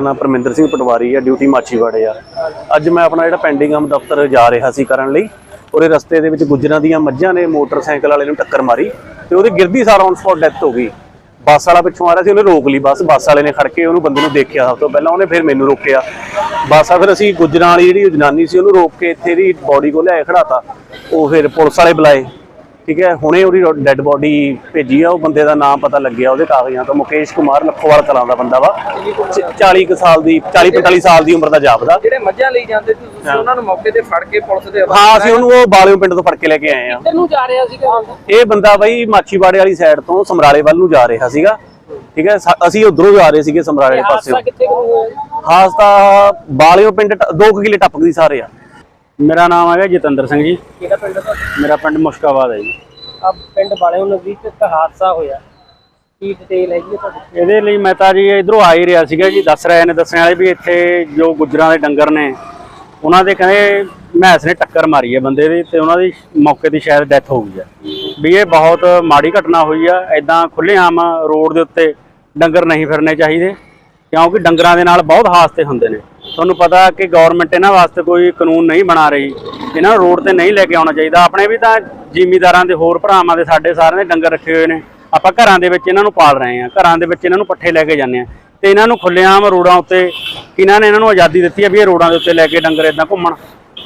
ਨਾਮ ਪਰਮਿੰਦਰ ਸਿੰਘ ਪਟਵਾਰੀ ਆ, ਡਿਊਟੀ ਮਾਛੀਵਾੜੇ ਆ। ਅੱਜ ਮੈਂ ਆਪਣਾ ਜਿਹੜਾ ਪੈਂਡਿੰਗ ਆਮ ਦਫ਼ਤਰ ਜਾ ਰਿਹਾ ਸੀ ਕਰਨ ਲਈ, ਉਹਦੇ ਰਸਤੇ ਦੇ ਵਿੱਚ ਗੁੱਜਰਾਂ ਦੀਆਂ ਮੱਝਾਂ ਨੇ ਮੋਟਰਸਾਈਕਲ ਵਾਲੇ ਨੂੰ ਟੱਕਰ ਮਾਰੀ ਤੇ ਉਹਦੀ ਗਿਰਦੀ ਸਾਰਾ ਔਨ ਸਪੌਟ ਡੈਥ ਹੋ ਗਈ। ਬੱਸ ਵਾਲਾ ਪਿੱਛੋਂ ਆ ਰਿਹਾ ਸੀ, ਉਹਨੇ ਰੋਕ ਲਈ ਬੱਸ ਬੱਸ ਵਾਲੇ ਨੇ ਖੜ ਕੇ ਉਹਨੂੰ ਬੰਦੇ ਨੂੰ ਦੇਖਿਆ ਸਭ ਤੋਂ ਪਹਿਲਾਂ, ਉਹਨੇ ਫਿਰ ਮੈਨੂੰ ਰੋਕਿਆ। ਬੱਸ ਆ ਫਿਰ ਅਸੀਂ ਗੁੱਜਰਾਂ ਵਾਲੀ ਜਿਹੜੀ ਜਨਾਨੀ ਸੀ, ਉਹਨੂੰ ਰੋਕ ਕੇ ਇੱਥੇ ਦੀ ਬੋਡੀ ਕੋਲ ਲਿਆਏ ਖੜਾਤਾ ਉਹ ਫਿਰ ਪੁਲਿਸ ਵਾਲੇ ਬੁਲਾਏ। ਠੀਕ ਹੈ ਹੁਣੇ ਉਹਦੀ ਡੈੱਡ ਬੋਡੀ ਭੇਜੀ ਆ ਉਹ ਬੰਦੇ ਦਾ ਨਾਮ ਪਤਾ ਲੱਗਿਆ ਉਹਦੇ ਕਾਗਜ਼ਾਂ ਤੋਂ। ਮੁਕੇਸ਼ ਕੁਮਾਰ ਲੱਖੋਵਾਲ ਕਲਾਂ ਦਾ ਬੰਦਾ ਵਾ। 40 ਕੁ ਸਾਲ ਦੀ 40 45 ਸਾਲ ਦੀ ਉਮਰ ਦਾ ਜਾਪਦਾ। ਜਿਹੜੇ ਮੱਝਾਂ ਲਈ ਜਾਂਦੇ ਸੀ ਤੁਸੀਂ ਉਹਨਾਂ ਨੂੰ ਮੌਕੇ ਤੇ ਫੜ ਕੇ ਪੁਲਿਸ ਦੇ ਹਾਂ ਅਸੀਂ ਉਹਨੂੰ ਉਹ ਬਾਲਿਓ ਪਿੰਡ ਤੋਂ ਫੜ ਕੇ ਲੈ ਕੇ ਆਏ ਆ। ਨੂੰ ਜਾ ਰਿਹਾ ਸੀਗਾ ਇਹ ਬੰਦਾ ਬਾਈ ਮਾਛੀਵਾੜੇ ਵਾਲੀ ਸਾਈਡ ਤੋਂ ਸਮਰਾਲੇ ਵੱਲ ਨੂੰ ਜਾ ਰਿਹਾ ਸੀਗਾ। ਠੀਕ ਹੈ ਅਸੀਂ ਉਧਰੋਂ ਜਾ ਰਹੇ ਸੀਗੇ ਸਮਰਾਲੇ ਪਾਸੇ ਕਿੱਥੇ ਕੁ ਹੋਇਆ? ਖਾਸ ਤਾਂ ਬਾਲਿਓ ਪਿੰਡ 2 ਕਿਲੇ ਟੱਪਕਦੀ ਸਾਰੇ ਆ। ਮੇਰਾ ਨਾਮ ਹੈਗਾ ਜਤਿੰਦਰ ਸਿੰਘ ਜੀ। ਕਿਹੜਾ ਪਿੰਡ ਦਾ ਮੇਰਾ ਪਿੰਡ ਮੁਸ਼ਕਾਬਾਦ ਹੈ ਜੀ। ਆ ਪਿੰਡ ਵਾਲੇ ਨਜ਼ਦੀਕ ਇੱਕ ਹਾਦਸਾ ਹੋਇਆ। ਕੀ ਡਿਟੇਲ ਹੈਗੀ ਤੁਹਾਡੀ ਇਹਦੇ ਲਈ ਮੈਂ ਤਾਂ ਜੀ ਇਧਰੋਂ ਆ ਹੀ ਰਿਹਾ ਸੀਗਾ ਜੀ ਦੱਸ ਰਹੇ ਨੇ ਦੱਸਣ ਵਾਲੇ ਵੀ ਇੱਥੇ ਜੋ ਗੁੱਜਰਾਂ ਦੇ ਡੰਗਰ ਨੇ ਉਹਨਾਂ ਦੇ ਕਹਿੰਦੇ ਮੈਸ ਨੇ ਟੱਕਰ ਮਾਰੀ ਹੈ ਬੰਦੇ ਦੀ ਤੇ ਉਹਨਾਂ ਦੀ ਮੌਕੇ ਦੀ ਸ਼ਾਇਦ ਡੈਥ ਹੋ ਗਈ ਹੈ। ਵੀ ਇਹ ਬਹੁਤ ਮਾੜੀ ਘਟਨਾ ਹੋਈ ਆ ਐਦਾਂ ਖੁੱਲ੍ਹੇਆਮ ਰੋਡ ਦੇ ਉੱਤੇ ਡੰਗਰ ਨਹੀਂ ਫਿਰਨੇ ਚਾਹੀਦੇ। ਕਿਉਂਕਿ ਡੰਗਰਾਂ ਦੇ ਨਾਲ ਬਹੁਤ ਹਾਦਸੇ ਹੁੰਦੇ ਨੇ। ਤੁਹਾਨੂੰ ਪਤਾ ਕਿ ਗਵਰਨਮੈਂਟ ਇਹਨਾਂ ਵਾਸਤੇ ਕੋਈ ਕਾਨੂੰਨ ਨਹੀਂ ਬਣਾ ਰਹੀ। ਇਹਨਾਂ ਨੂੰ ਰੋਡ ਤੇ ਨਹੀਂ ਲੈ ਕੇ ਆਉਣਾ ਚਾਹੀਦਾ। ਆਪਣੇ ਵੀ ਤਾਂ ਜ਼ਿਮੀਦਾਰਾਂ ਦੇ ਹੋਰ ਭਰਾਵਾਂ ਦੇ ਸਾਡੇ ਸਾਰਿਆਂ ਦੇ ਡੰਗਰ ਰੱਖੇ ਹੋਏ ਨੇ। ਆਪਾਂ ਘਰਾਂ ਦੇ ਵਿੱਚ ਇਹਨਾਂ ਨੂੰ ਪਾਲ ਰਹੇ ਹਾਂ। ਘਰਾਂ ਦੇ ਵਿੱਚ ਇਹਨਾਂ ਨੂੰ ਪੱਠੇ ਲੈ ਕੇ ਜਾਂਦੇ ਆ ਤੇ ਇਹਨਾਂ ਨੂੰ ਖੁੱਲ੍ਹੇਆਮ ਰੋਡਾਂ ਉੱਤੇ ਕਿਹਨਾਂ ਨੇ ਇਹਨਾਂ ਨੂੰ ਆਜ਼ਾਦੀ ਦਿੱਤੀ ਹੈ ਵੀ ਇਹ ਰੋਡਾਂ ਦੇ ਉੱਤੇ ਲੈ ਕੇ ਡੰਗਰ ਇਦਾਂ ਘੁੰਮਣ।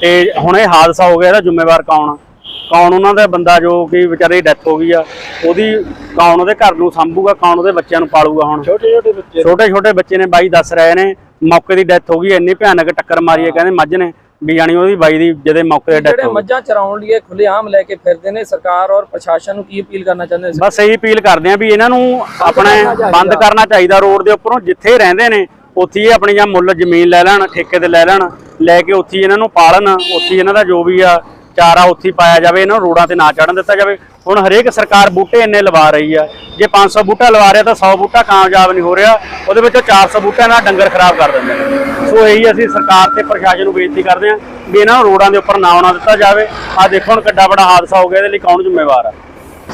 ਤੇ ਹੁਣ ਇਹ ਹਾਦਸਾ ਹੋ ਗਿਆ, ਇਹਦਾ ਜ਼ਿੰਮੇਵਾਰ ਕੌਣ ਆ? ਕੌਣ ਉਹਨਾਂ ਦਾ ਬੰਦਾ ਜੋ ਕਿ ਵਿਚਾਰੇ ਦੀ ਡੈਥ ਹੋ ਗਈ ਆ ਉਹਦੀ ਕੌਣ ਉਹਦੇ ਘਰ ਨੂੰ ਸੰਭੂਗਾ ਕੌਣ ਉਹਦੇ ਬੱਚਿਆਂ ਨੂੰ ਪਾਲੂਗਾ ਹੁਣ? ਛੋਟੇ ਛੋਟੇ ਬੱਚੇ ਛੋਟੇ ਛੋਟੇ ਬੱਚੇ ਨੇ ਬਾਈ ਦੱਸ ਰਹੇ ਨੇ ਮੌਕੇ ਦੀ ਡੈਥ ਹੋ ਗਈ ਇੰਨੀ ਭਿਆਨਕ ਟੱਕਰ ਮਾਰੀ ਹੈ ਕਹਿੰਦੇ ਮੱਝ ਨੇ ਵੀ ਜਾਣੀ ਉਹਦੀ ਬਾਈ ਦੀ ਜਦੇ ਮੌਕੇ ਤੇ ਡੈਥ ਜਿਹੜੇ ਹੋ ਗਈ। ਮੱਝਾਂ ਚਰਾਉਣ ਲਈ ਖੁੱਲੇ ਆਮ ਲੈ ਕੇ ਫਿਰਦੇ ਨੇ ਸਰਕਾਰ ਔਰ ਪ੍ਰਸ਼ਾਸਨ ਨੂੰ ਕੀ ਅਪੀਲ ਕਰਨਾ ਚਾਹੁੰਦੇ ਨੇ? ਬਸ ਇਹੀ ਅਪੀਲ ਕਰਦੇ ਆ ਵੀ ਇਹਨਾਂ ਨੂੰ ਆਪਣੇ ਬੰਦ ਕਰਨਾ ਚਾਹੀਦਾ ਰੋਡ ਦੇ ਉੱਪਰੋਂ ਜਿੱਥੇ ਰਹਿੰਦੇ ਨੇ ਉੱਥੇ ਹੀ ਆਪਣੀ ਜਾਂ ਮੁੱਲ ਜ਼ਮੀਨ ਲੈ ਲੈਣ ਠੇਕੇ ਤੇ ਲੈ ਲੈਣ ਲੈ ਕੇ ਉੱਥੇ ਹੀ ਇਹਨਾਂ ਨੂੰ ਪਾਲਣ ਉੱਥੇ ਹੀ ਇਹਨਾਂ ਦਾ ਜੋ ਵੀ ਆ ਚਾਰਾ ਉੱਥੇ ਪਾਇਆ ਜਾਵੇ ਇਹਨਾਂ ਨੂੰ ਰੋਡਾਂ ਤੇ ਨਾ ਚੜਨ ਦਿੱਤਾ ਜਾਵੇ। ਹੁਣ ਹਰੇਕ ਸਰਕਾਰ ਬੂਟੇ ਇੰਨੇ ਲਵਾ ਰਹੀ ਆ। ਜੇ 500 ਬੂਟਾ ਲਵਾ ਰਿਹਾ ਤਾਂ 100 ਬੂਟਾ ਕਾਮਯਾਬ ਨਹੀਂ ਹੋ ਰਿਹਾ। ਉਹਦੇ ਵਿੱਚੋਂ 400 ਬੂਟਾ ਨਾਲ ਡੰਗਰ ਖਰਾਬ ਕਰ ਦਿੰਦੇ ਨੇ। ਸੋ ਇਹੀ ਅਸੀਂ ਸਰਕਾਰ ਤੇ ਪ੍ਰਸ਼ਾਸਨ ਨੂੰ ਬੇਨਤੀ ਕਰਦੇ ਹਾਂ ਵੀ ਇਹਨਾਂ ਨੂੰ ਰੋਡਾਂ ਦੇ ਉੱਪਰ ਨਾ ਆਉਣਾ ਦਿੱਤਾ ਜਾਵੇ। ਆ ਦੇਖੋ ਹੁਣ ਕਿੱਡਾ ਵੱਡਾ ਹਾਦਸਾ ਹੋ ਗਿਆ ਇਹਦੇ ਲਈ ਕੌਣ ਜ਼ਿੰਮੇਵਾਰ ਆ?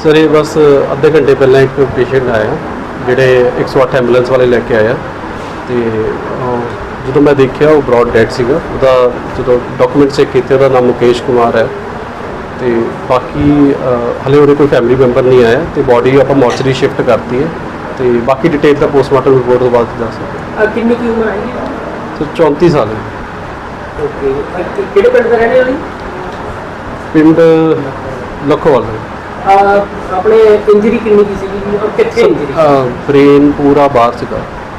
ਸਰ ਇਹ ਬਸ ਅੱਧੇ ਘੰਟੇ ਪਹਿਲਾਂ ਇੱਕ ਪੇਸ਼ੈਂਟ ਆਇਆ ਜਿਹੜੇ 108 ਐਂਬੂਲੈਂਸ ਵਾਲੇ ਲੈ ਕੇ ਆਇਆ। ਤੇ ਅਹ, ਜਦੋਂ ਮੈਂ ਦੇਖਿਆ ਉਹ ਬ੍ਰੌਡ ਡੈਡ ਸੀਗਾ ਉਹਦਾ ਜਦੋਂ ਡਾਕੂਮੈਂਟ ਚੈੱਕ ਕੀਤੇ ਉਹਦਾ ਨਾਮ ਮੁਕੇਸ਼ ਕੁਮਾਰ ਹੈ। ਤੇ ਬਾਕੀ ਅਹ, ਹਲੇ ਉਹਦੇ ਕੋਈ ਫੈਮਿਲੀ ਮੈਂਬਰ ਨਹੀਂ ਆਇਆ ਤੇ ਬਾਡੀ ਆਪਾਂ ਮੋਰਚਰੀ ਸ਼ਿਫਟ ਕਰਤੀ ਹੈ। ਤੇ ਬਾਕੀ ਡਿਟੇਲ ਤਾਂ ਪੋਸਟਮਾਰਟਮ ਰਿਪੋਰਟ ਤੋਂ ਬਾਅਦ ਦੱਸ ਸਕਦੇ ਕਿੰਨੀ ਕੀ ਉਮਰ ਹੈਗੀ ਸਰ 34 ਸਾਲ ਹੈ। ਓਕੇ ਕਿਹੜੇ ਪਿੰਡ ਦਾ ਰਹਿਣੇ ਵਾਲੀ? ਪਿੰਡ ਲਖੋਵਾਲ ਆਪਣੇ ਇੰਜਰੀ ਕਿੰਨੀ ਕੀ ਸੀਗੀ ਔਰ ਕਿੱਥੇ ਇੰਜਰੀ ਬ੍ਰੇਨ ਪੂਰਾ ਬਾਹਰ ਸੀਗਾ।